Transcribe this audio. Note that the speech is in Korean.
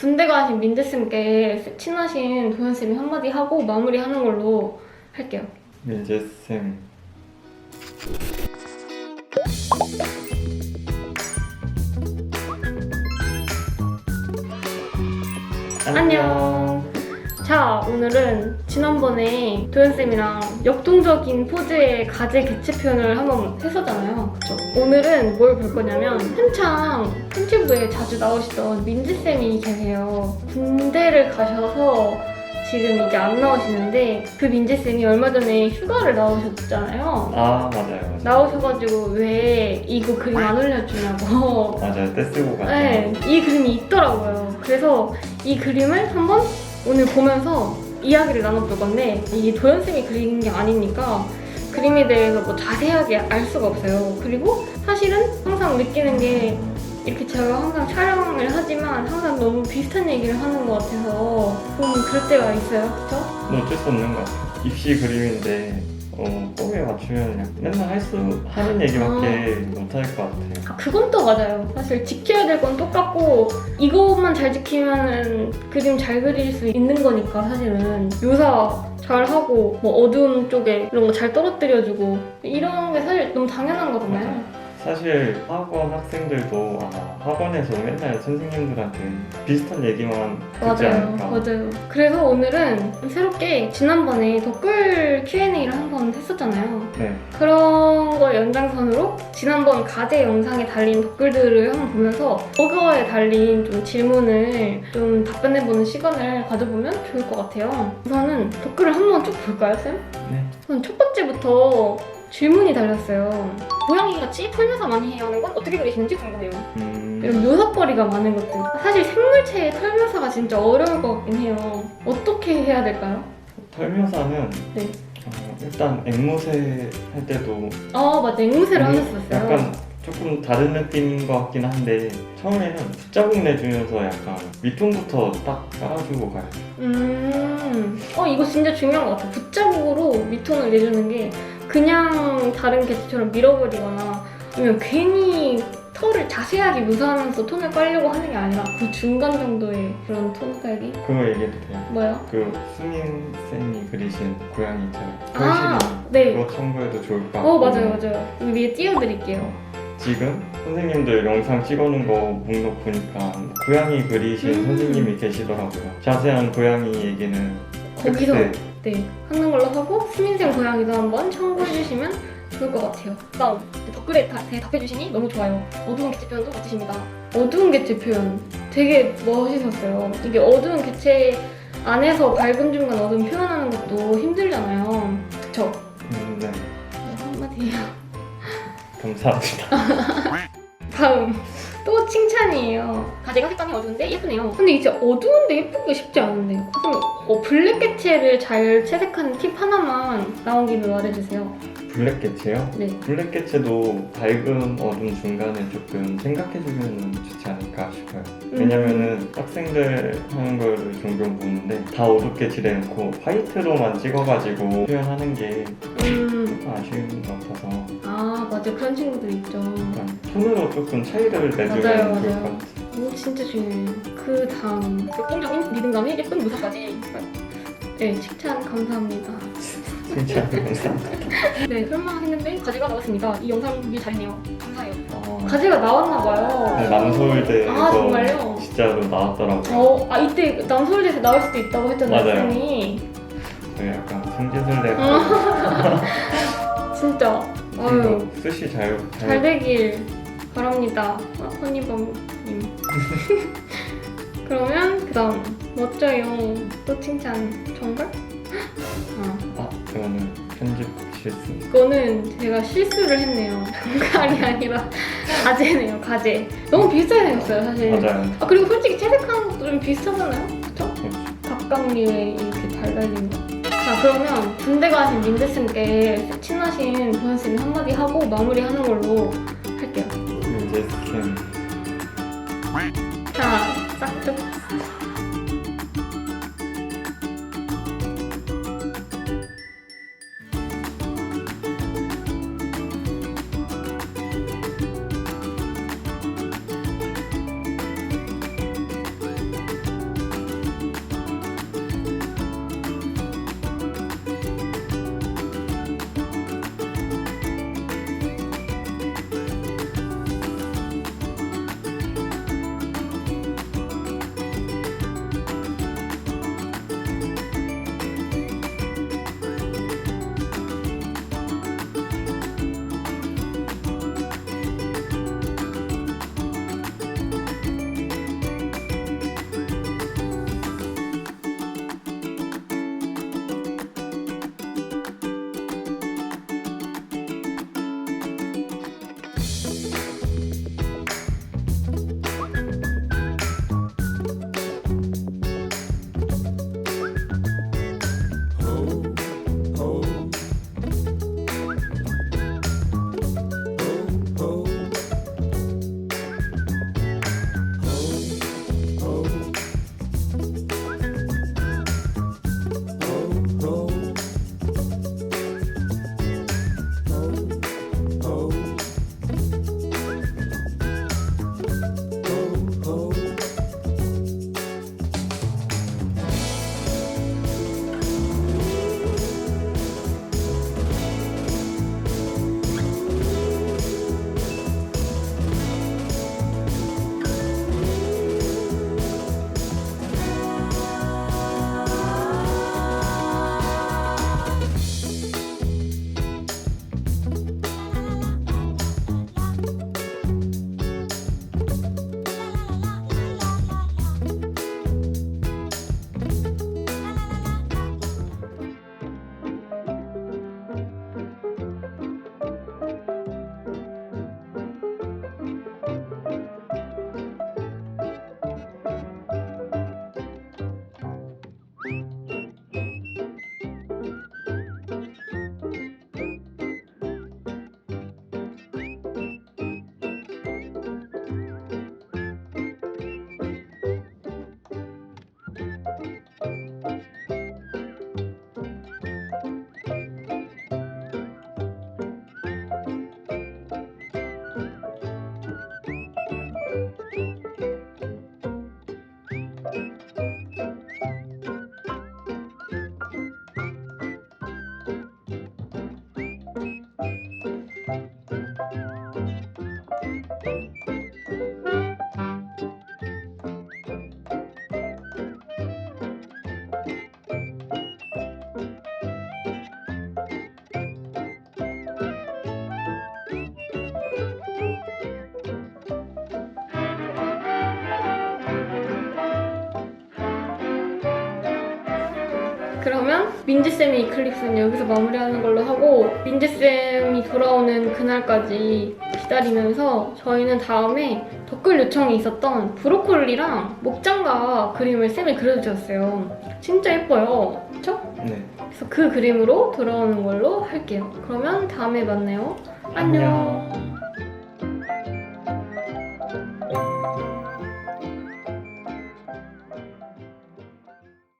군대 가신 민재쌤께 친하신 도현쌤이 한마디 하고 마무리하는 걸로 할게요. 민재쌤 안녕. 자, 오늘은 지난번에 도현쌤이랑 역동적인 포즈의 가제 개체 표현을 한번 했었잖아요. 그쵸? 오늘은 뭘 볼 거냐면 한창 팬튜브에 자주 나오시던 민지쌤이 계세요. 군대를 가셔서 지금 이제 안 나오시는데 그 민지쌤이 얼마 전에 휴가를 나오셨잖아요. 아 맞아요 나오셔가지고 왜 이거 그림 안 올려주냐고 맞아요 떼 쓰고 가죠 네, 이 그림이 있더라고요. 그래서 이 그림을 한번 오늘 보면서 이야기를 나눠볼 건데 이게 도현쌤이 그린 게 아니니까 그림에 대해서 뭐 자세하게 알 수가 없어요. 그리고 사실은 항상 느끼는 게 이렇게 제가 항상 촬영을 하지만 항상 너무 비슷한 얘기를 하는 것 같아서 좀 그럴 때가 있어요. 그쵸? 뭐 어쩔 수 없는 것 같아요 입시 그림인데 어, form에 맞추면 그냥 맨날 할 수 하는 얘기밖에 못할 것 같아요 아, 그건 또 맞아요. 사실 지켜야 될 건 똑같고 이것만 잘 지키면은 그림 잘 그릴 수 있는 거니까 사실은 묘사 잘 하고 뭐 어두운 쪽에 이런 거 잘 떨어뜨려주고 이런 게 사실 너무 당연한 거잖아요. 사실 학원 학생들도 아마 학원에서 맨날 선생님들한테 비슷한 얘기만 듣지 맞아요, 않을까 맞아요. 그래서 오늘은 새롭게 지난번에 댓글 Q&A를 한 번 했었잖아요. 네 그런 거 연장선으로 지난번 가제 영상에 달린 댓글들을 한번 보면서 그거에 달린 좀 질문을 좀 답변해보는 시간을 가져보면 좋을 것 같아요. 우선은 댓글을 한번 쭉 볼까요, 쌤? 네. 우선 첫 번째부터 질문이 달렸어요. 고양이 같이 털묘사 많이 해야 하는 건 어떻게 그리시는지 궁금해요. 음, 이런 묘사거리가 많은 것들. 사실 생물체의 털묘사가 진짜 어려울 것 같긴 해요. 어떻게 해야 될까요? 털묘사는 네. 어, 일단 앵무새 할 때도 아, 맞아. 앵무새를 음, 하셨었어요. 약간 조금 다른 느낌인 것 같긴 한데 처음에는 붓자국 내주면서 약간 밑둥부터 딱 깔아주고 가요. 음, 어, 이거 진짜 중요한 것 같아. 붓자국으로 밑톤을 내주는 게 그냥 다른 개체처럼 밀어버리거나 아니면 괜히 털을 자세하게 묘사하면서 톤을 깔려고 하는 게 아니라 그 중간 정도의 그런 톤 깔기? 그거 얘기해도 돼요? 뭐요? 그 수민 쌤이 그리신 고양이 있잖아요. 아, 털실이 네. 그거 참고해도 좋을 것 같고 어, 맞아요, 맞아요. 위에 띄워드릴게요. 지금 선생님들 영상 찍어놓은 거 목록 보니까 고양이 그리신 음. 선생님이 계시더라고요. 자세한 고양이 얘기는 거기서 그때 네, 하는 걸로 하고 수민생 고양이도 한번 참고해주시면 좋을 것 같아요. 다음 댓글에 다, 대- 답해주시니 너무 좋아요. 어두운 개체 표현도 멋지십니다. 어두운 개체 표현 되게 멋있었어요. 이게 어두운 개체 안에서 밝은 중간 어두운 표현하는 것도 힘들잖아요. 그쵸? 음, 네 네, 한마디 해요. 감사합니다. 다음 또 칭찬이에요. 가제가 색감이 어두운데 예쁘네요. 근데 이제 어두운데 예쁘기가 쉽지 않은데요. 그럼 어, 블랙 개체를 잘 채색하는 팁 하나만 나온 김에 말해주세요. 블랙 개체요? 네. 블랙 개체도 밝음 어둠 중간에 조금 생각해주면 좋지 않을까 싶어요. 왜냐면은 학생들 하는 거를 종종 보는데 다 어둡게 칠해놓고 화이트로만 찍어가지고 표현하는 게 음, 아쉬운 것 같아서 아 맞아 그런 친구들 있죠. 약간 톤으로 조금 차이를 내주면 맞아요, 좋을 맞아요. 것 같아요. 오 진짜 중요해요. 그 다음 역동적인 리듬감이 예쁜 묘사까지. 네 칭찬 감사합니다. 진짜 감사합니다. 네 설명했는데 가제가 나왔습니다. 이 영상 보기 잘했네요. 감사해요. 어, 가제가 나왔나 봐요. 네, 남서울대에서 아 정말요? 진짜로 나왔더라고요. 어, 아 이때 남서울대에서 나올 수도 있다고 했잖아요, 맞아요. 쌤이. 네, 약간 성지순례 진짜. 아유, 수시 잘, 잘 되길 바랍니다, 아, 허니범님. 그러면 그다음 멋져요. 또 칭찬 정글? 아, 아, 이거는 편집 실수. 이거는 제가 실수를 했네요. 정갈이 아니라 가제네요, 가제. 너무 비슷하게 생겼어요, 사실. 맞아요. 아 그리고 솔직히 채색하는 것도 좀 비슷하잖아요, 그쵸? 그렇죠. 각각류에 이렇게 달달린 거. 자 그러면 군대 가신 민재쌤께 친하신 도현쌤이 한마디 하고 마무리하는 걸로 할게요. 이제 스캔. 자 싹둑. 그러면 민지쌤의 이클립스는 여기서 마무리하는 걸로 하고 민지쌤이 돌아오는 그날까지 기다리면서 저희는 다음에 댓글 요청이 있었던 브로콜리랑 목장과 그림을 쌤이 그려주셨어요. 진짜 예뻐요. 그쵸? 네. 그래서 그 그림으로 돌아오는 걸로 할게요. 그러면 다음에 만나요. 안녕. 안녕.